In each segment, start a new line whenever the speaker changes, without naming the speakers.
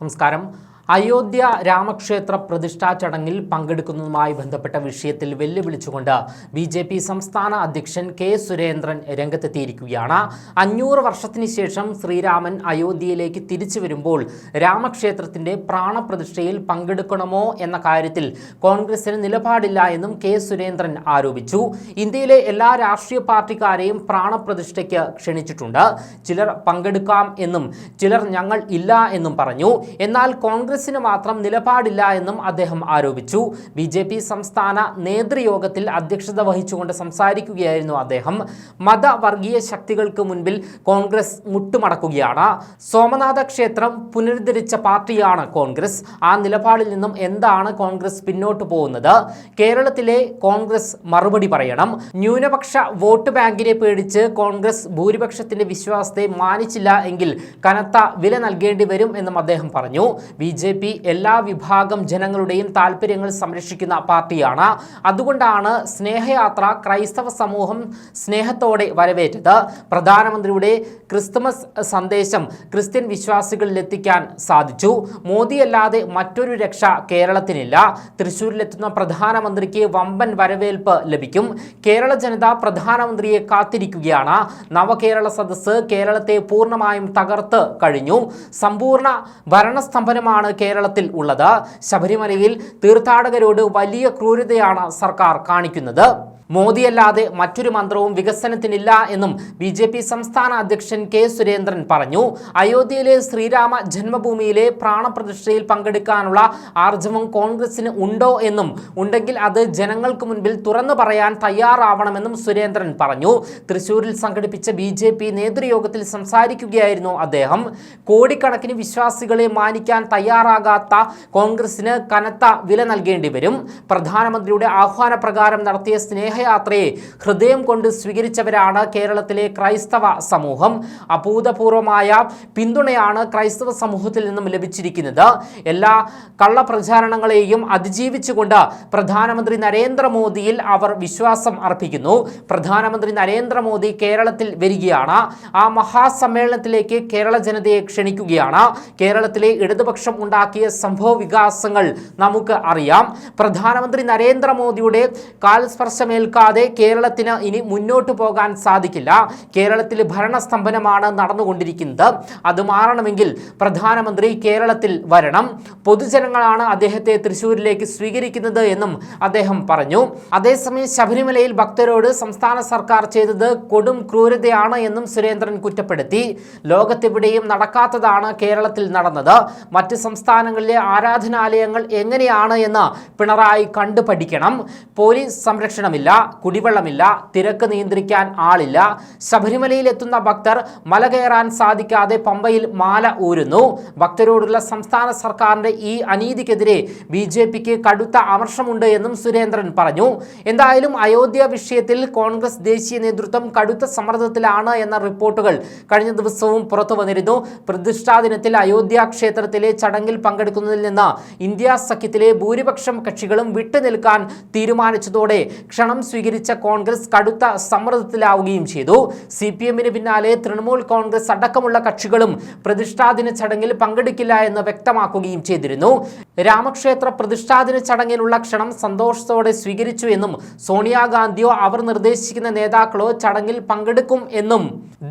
നമസ്കാരം. അയോധ്യ രാമക്ഷേത്ര പ്രതിഷ്ഠാ ചടങ്ങിൽ പങ്കെടുക്കുന്നതുമായി ബന്ധപ്പെട്ട വിഷയത്തിൽ വെല്ലുവിളിച്ചുകൊണ്ട് ബി ജെ പി സംസ്ഥാന അധ്യക്ഷൻ കെ സുരേന്ദ്രൻ രംഗത്തെത്തിയിരിക്കുകയാണ്. അഞ്ഞൂറ് വർഷത്തിന് ശേഷം ശ്രീരാമൻ അയോധ്യയിലേക്ക് തിരിച്ചു വരുമ്പോൾ രാമക്ഷേത്രത്തിന്റെ പ്രാണപ്രതിഷ്ഠയിൽ പങ്കെടുക്കണമോ എന്ന കാര്യത്തിൽ കോൺഗ്രസിന് നിലപാടില്ല എന്നും കെ സുരേന്ദ്രൻ ആരോപിച്ചു. ഇന്ത്യയിലെ എല്ലാ രാഷ്ട്രീയ പാർട്ടിക്കാരെയും പ്രാണപ്രതിഷ്ഠയ്ക്ക് ക്ഷണിച്ചിട്ടുണ്ട്. ചിലർ പങ്കെടുക്കാം എന്നും ചിലർ ഞങ്ങൾ ഇല്ല എന്നും പറഞ്ഞു. എന്നാൽ കോൺഗ്രസിന് മാത്രം നിലപാടില്ല എന്നും അദ്ദേഹം ആരോപിച്ചു. ബി ജെ പി സംസ്ഥാന നേതൃയോഗത്തിൽ അധ്യക്ഷത വഹിച്ചുകൊണ്ട് സംസാരിക്കുകയായിരുന്നു അദ്ദേഹം. മതവർഗീയ ശക്തികൾക്ക് മുൻപിൽ കോൺഗ്രസ് മുട്ടുമടക്കുകയാണ്. സോമനാഥ ക്ഷേത്രം പുനരുദ്ധരിച്ച പാർട്ടിയാണ് കോൺഗ്രസ്. ആ നിലപാടിൽ നിന്നും എന്താണ് കോൺഗ്രസ് പിന്നോട്ട് പോകുന്നത്? കേരളത്തിലെ കോൺഗ്രസ് മറുപടി പറയണം. ന്യൂനപക്ഷ വോട്ട് ബാങ്കിനെ പേടിച്ച് കോൺഗ്രസ് ഭൂരിപക്ഷത്തിന്റെ വിശ്വാസത്തെ മാനിച്ചില്ല എങ്കിൽ കനത്ത വില നൽകേണ്ടി വരും എന്നും അദ്ദേഹം പറഞ്ഞു. ബി ജെ പി എല്ലാ വിഭാഗം ജനങ്ങളുടെയും താല്പര്യങ്ങൾ സംരക്ഷിക്കുന്ന പാർട്ടിയാണ്. അതുകൊണ്ടാണ് സ്നേഹയാത്ര ക്രൈസ്തവ സമൂഹം സ്നേഹത്തോടെ വരവേറ്റത്. പ്രധാനമന്ത്രിയുടെ ക്രിസ്തുമസ് സന്ദേശം ക്രിസ്ത്യൻ വിശ്വാസികളിൽ എത്തിക്കാൻ സാധിച്ചു. മോദിയല്ലാതെ മറ്റൊരു രക്ഷ കേരളത്തിനില്ല. തൃശൂരിലെത്തുന്ന പ്രധാനമന്ത്രിക്ക് വമ്പൻ വരവേൽപ്പ് ലഭിക്കും. കേരള ജനത പ്രധാനമന്ത്രിയെ കാത്തിരിക്കുകയാണ്. നവകേരള സദസ്സ് കേരളത്തെ പൂർണമായും തകർത്ത് കഴിഞ്ഞു. സമ്പൂർണ ഭരണസ്തംഭനമാണ് കേരളത്തിൽ ഉള്ളത്. ശബരിമലയിൽ തീർത്ഥാടകരോട് വലിയ ക്രൂരതയാണ് സർക്കാർ കാണിക്കുന്നത്. മോദിയല്ലാതെ മറ്റൊരു മന്ത്രവും വികസനത്തിനില്ല എന്നും ബി ജെ പി സംസ്ഥാന അധ്യക്ഷൻ കെ സുരേന്ദ്രൻ പറഞ്ഞു. അയോധ്യയിലെ ശ്രീരാമ ജന്മഭൂമിയിലെ പ്രാണപ്രതിഷ്ഠയിൽ പങ്കെടുക്കാനുള്ള ആർജവം കോൺഗ്രസിന് ഉണ്ടോ എന്നും ഉണ്ടെങ്കിൽ അത് ജനങ്ങൾക്ക് മുൻപിൽ തുറന്നു പറയാൻ തയ്യാറാവണമെന്നും സുരേന്ദ്രൻ പറഞ്ഞു. തൃശൂരിൽ സംഘടിപ്പിച്ച ബി ജെ പി നേതൃയോഗത്തിൽ സംസാരിക്കുകയായിരുന്നു അദ്ദേഹം. കോടിക്കണക്കിന് വിശ്വാസികളെ മാനിക്കാൻ തയ്യാറാകാത്ത കോൺഗ്രസിന് കനത്ത വില നൽകേണ്ടി വരും. പ്രധാനമന്ത്രിയുടെ ആഹ്വാനപ്രകാരം നടത്തിയ സ്നേഹയാത്രയെ ഹൃദയം കൊണ്ട് സ്വീകരിച്ചവരാണ് കേരളത്തിലെ ക്രൈസ്തവ സമൂഹം. അഭൂതപൂർവമായ പിന്തുണയാണ് ക്രൈസ്തവ സമൂഹത്തിൽ നിന്നും ലഭിച്ചിരിക്കുന്നത്. എല്ലാ കള്ളപ്രചാരണങ്ങളെയും അതിജീവിച്ചുകൊണ്ട് പ്രധാനമന്ത്രി നരേന്ദ്രമോദിയിൽ അവർ വിശ്വാസം അർപ്പിക്കുന്നു. പ്രധാനമന്ത്രി നരേന്ദ്രമോദി കേരളത്തിൽ വരികയാണ്. ആ മഹാസമ്മേളനത്തിലേക്ക് കേരള ജനതയെ ക്ഷണിക്കുകയാണ്. കേരളത്തിലെ ഇടതുപക്ഷം ഉണ്ടാക്കിയ സംഭവ വികാസങ്ങൾ നമുക്ക് അറിയാം. പ്രധാനമന്ത്രി നരേന്ദ്രമോദിയുടെ കാൽസ്പർശമേൽക്കാതെ കേരളത്തിന് ഇനി മുന്നോട്ട് പോകാൻ സാധിക്കില്ല. കേരളത്തിൽ ഭരണസ്തംഭനമാണ് നടന്നുകൊണ്ടിരിക്കുന്നത്. അത് മാറണമെങ്കിൽ പ്രധാനമന്ത്രി കേരളത്തിൽ വരണം. പൊതുജനങ്ങളാണ് അദ്ദേഹത്തെ തൃശൂരിലേക്ക് സ്വീകരിക്കുന്നത് എന്നും അദ്ദേഹം പറഞ്ഞു. അതേസമയം ശബരിമലയിൽ ഭക്തരോട് സംസ്ഥാന സർക്കാർ ചെയ്തത് കൊടും ക്രൂരതയാണ് എന്നും സുരേന്ദ്രൻ കുറ്റപ്പെടുത്തി. ലോകത്തെവിടെയും നടക്കാത്തതാണ് കേരളത്തിൽ നടന്നത്. മറ്റ് സംസ്ഥാനങ്ങളിലെ ആരാധനാലയങ്ങൾ എങ്ങനെയാണ് എന്ന് പിണറായി കണ്ടു പഠിക്കണം പോലീസ് സംരക്ഷണമില്ല. കുടിവെള്ളമില്ല തിരക്ക് നിയന്ത്രിക്കാൻ ആളില്ല. ശബരിമലയിൽ എത്തുന്ന ഭക്തർ മല കയറാൻ സാധിക്കാതെ പമ്പയിൽ മാല ഊരുന്നു. ഭക്തരോടുള്ള സംസ്ഥാന സർക്കാരിന്റെ ഈ അനീതിക്കെതിരെ ബി ജെ പിക്ക് കടുത്ത അമർഷമുണ്ട് എന്നും സുരേന്ദ്രൻ പറഞ്ഞു. എന്തായാലും അയോധ്യ വിഷയത്തിൽ കോൺഗ്രസ് ദേശീയ നേതൃത്വം കടുത്ത സമ്മർദ്ദത്തിലാണ് എന്ന റിപ്പോർട്ടുകൾ കഴിഞ്ഞ ദിവസവും പുറത്തു വന്നിരുന്നു. പ്രതിഷ്ഠാ ദിനത്തിൽ അയോധ്യ ക്ഷേത്രത്തിലെ ചടങ്ങിൽ പങ്കെടുക്കുന്നതിൽ നിന്ന് ഇന്ത്യ സഖ്യത്തിലെ ഭൂരിപക്ഷം കക്ഷികളും വിട്ടുനിൽക്കാൻ തീരുമാനിച്ചതോടെ ക്ഷണം സ്വീകരിച്ച കോൺഗ്രസ് കടുത്ത സമ്മർദ്ദത്തിലാവുകയും ചെയ്തു. സി പി എമ്മിന് പിന്നാലെ തൃണമൂൽ കോൺഗ്രസ് അടക്കമുള്ള കക്ഷികളും പ്രതിഷ്ഠാദിന ചടങ്ങിൽ പങ്കെടുക്കില്ല എന്ന് വ്യക്തമാക്കുകയും ചെയ്തിരുന്നു. രാമക്ഷേത്ര പ്രതിഷ്ഠാദിന ചടങ്ങിനുള്ള ക്ഷണം സന്തോഷത്തോടെ സ്വീകരിച്ചു എന്നും സോണിയാഗാന്ധിയോ അവർ നിർദ്ദേശിക്കുന്ന നേതാക്കളോ ചടങ്ങിൽ പങ്കെടുക്കും എന്നും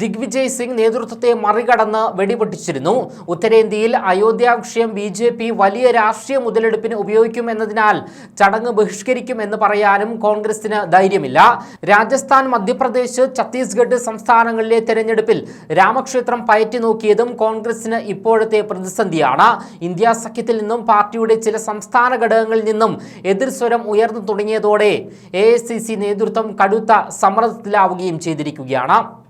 ദിഗ്വിജയ് സിംഗ് നേതൃത്വത്തെ മറികടന്ന് വെടിപൊട്ടിച്ചിരുന്നു. ഉത്തരേന്ത്യയിൽ അയോധ്യ വിഷയം ബി ജെ പി വലിയ രാഷ്ട്രീയ മുതലെടുപ്പിന് ഉപയോഗിക്കുമെന്നതിനാൽ ചടങ്ങ് ബഹിഷ്കരിക്കുമെന്ന് പറയാനും ധൈര്യമില്ല. രാജസ്ഥാൻ മധ്യപ്രദേശ് ഛത്തീസ്ഗഡ് സംസ്ഥാനങ്ങളിലെ തെരഞ്ഞെടുപ്പിൽ രാമക്ഷേത്രം പയറ്റി നോക്കിയതും കോൺഗ്രസിന് ഇപ്പോഴത്തെ പ്രതിസന്ധിയാണ്. ഇന്ത്യ സഖ്യത്തിൽ നിന്നും പാർട്ടിയുടെ ചില സംസ്ഥാന ഘടകങ്ങളിൽ നിന്നും എതിർസ്വരം ഉയർന്നു തുടങ്ങിയതോടെ എ നേതൃത്വം കടുത്ത സമ്മർദ്ദത്തിലാവുകയും ചെയ്തിരിക്കുകയാണ്.